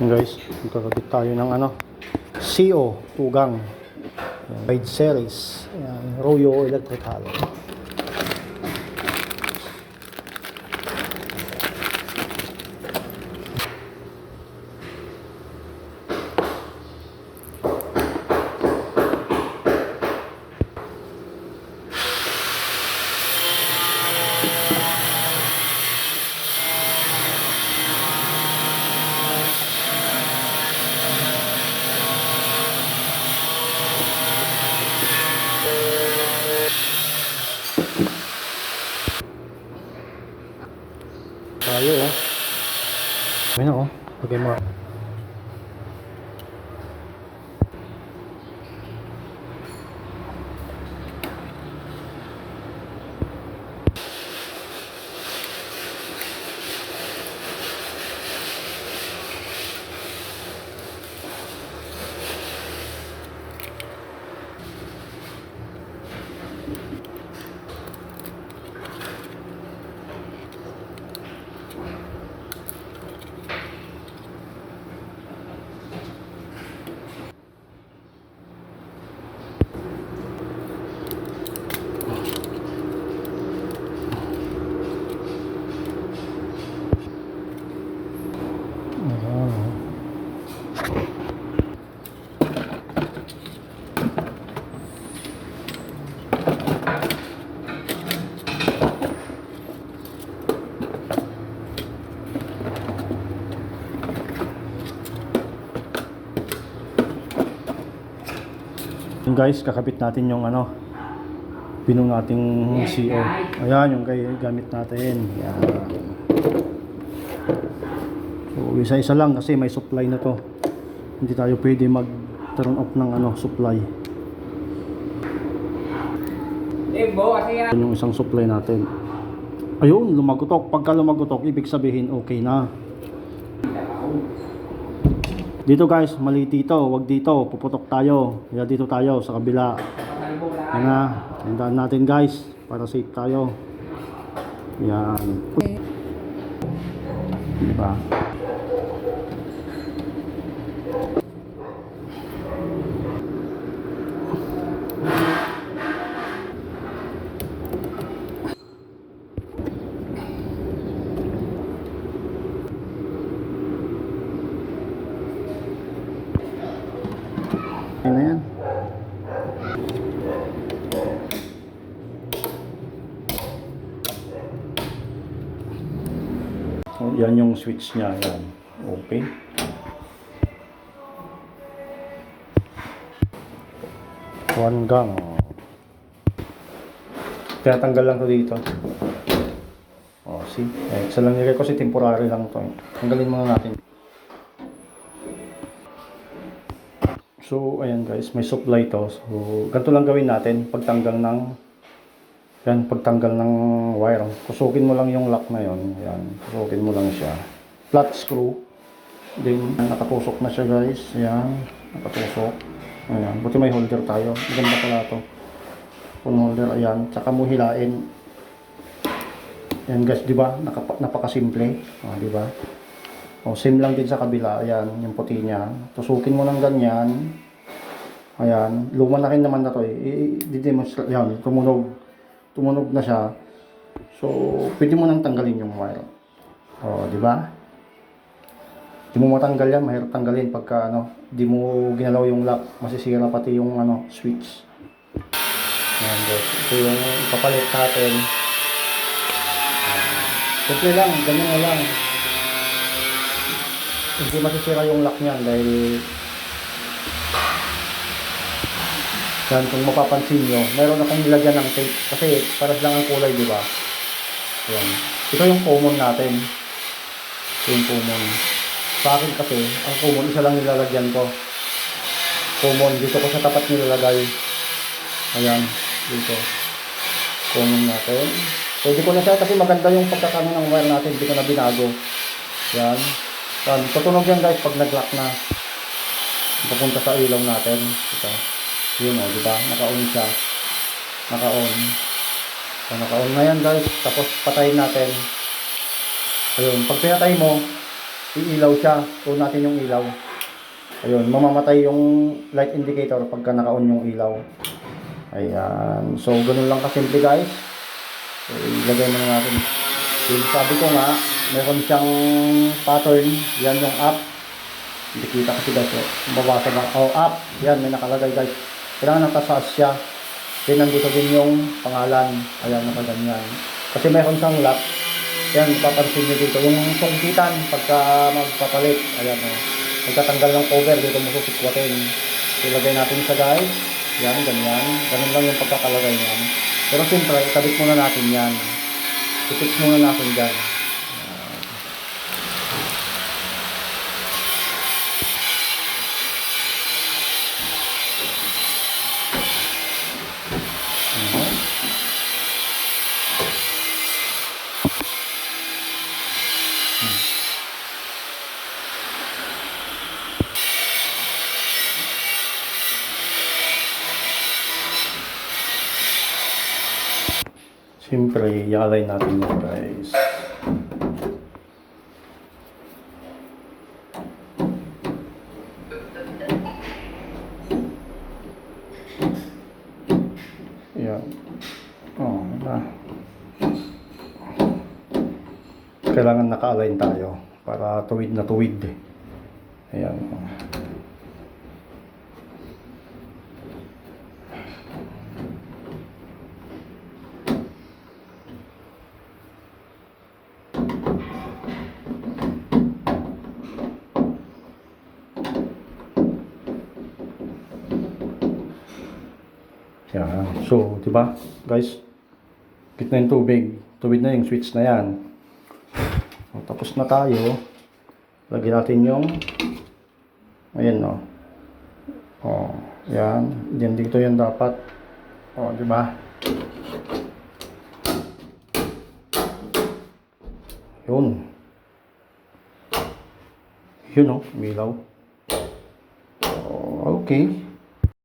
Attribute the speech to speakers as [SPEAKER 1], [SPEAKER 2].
[SPEAKER 1] Guys, magkakabit tayo ng ano, CO, tugang. Wide series. Yan, Royo Electrical. Tayo na oh. Lagay mo. Ayan. Yung guys, kakabit natin yung ano, pinong nating CO. Ayan, yung gamit natin. Ayan. So, isa-isa lang kasi may supply na to. Hindi tayo pwede mag turn off ng ano, supply.
[SPEAKER 2] Eh, bo, kasi yan.
[SPEAKER 1] Yan yung isang supply natin. Ayun, lumagotok. Pagka lumagotok, ibig sabihin okay na. Dito guys, mali dito. Wag dito. Puputok tayo. Kaya dito tayo sa kabila. Yan na. Tandaan natin guys. Para safe tayo. Yan. Diba? Yan na yan. So, yan yung switch niya. Yan. Okay. One gang. Tinatanggal lang to dito. Oh, see? Eh, isa lang nilagay ko kasi temporary lang to. eh. Tanggalin muna natin. So, ayan guys, may supply to. So, ganito lang gawin natin pagtanggal ng yan, pagtanggal ng wire. Kusukin mo lang yung lock na yon. Yan, kusukin mo lang siya. Flat screw. Then, nakatusok na siya guys. Yan, nakatusok. Ayan, buti may holder tayo. Maganda pala to. Phone holder, ayan. Tsaka mo hilain. Yan guys, di ba? Nakapa, napakasimple. Oh, di ba? O, same lang din sa kabila. Ayan, yung puti niya. Tusukin mo ng ganyan. Ayan. Luma na rin naman na to eh. I-demonstrate. Ayan, tumunog. Tumunog na siya. So, pwede mo nang tanggalin yung wire. O, di ba? Di mo matanggal yan. Mahirap tanggalin pagka ano, di mo ginalaw yung lock. Masisira pati yung ano, switch. Ayan, guys. Ito yung ipapalit natin. Simple lang. Ganyan lang hindi masisira yung lock niyan dahil yan kung mapapansin nyo meron akong nilagyan ng tape kasi paras lang ang kulay di ba? Yan ito yung common natin. Ito yung common. Sa akin kasi ang common isa lang nilalagyan ko. Common dito ko sa tapat nilalagay. Ayan dito. Common natin. Pwede ko na siya kasi maganda yung pagkakano ng wire natin hindi ko na binago. Yan yan, tutunog yan guys pag nag-lock na. Papunta sa ilaw natin. Ito. Yun o, di ba? Naka-on siya. Naka-on. So, naka-on na yan guys. Tapos patayin natin. Ayun, pag pinatay mo, iilaw siya. On natin yung ilaw. Ayun, mamamatay yung light indicator pagka naka-on yung ilaw. Ayan. So, ganun lang kasimple guys. So, ilagay na natin. Yung sabi ko nga, meron siyang pattern. Yan yung up. Hindi kita kasi guys. Oh. Mabasa na. Oh, up. Yan, may nakalagay guys. Kailangan natasaas siya. Then, nandito din yung pangalan. Ayan, nakaganyan. Kasi meron siyang lock. Yan, papansin nyo dito. Yung sungkitan pagka magpapalit. Ayan, oh. Pagkatanggal ng cover, dito mo susikwatin. Ilagay natin sa guys. Yan, ganyan. Ganun lang yung pagkakalagay niyan. Pero siyempre, ikabit muna natin yan. I-fix muna natin dyan. Siyempre, i-align natin yun guys. Kailangan naka-align tayo para tuwid na tuwid. Ayan. Yan. So, di ba? Guys, gitna yung tubig. Tuwid na yung switch na yan. O, tapos na tayo. Lagyan natin yung ayan no. O, yan. Yan dito yan dapat. O, di ba? Yun. Yun o, umilaw. O, okay.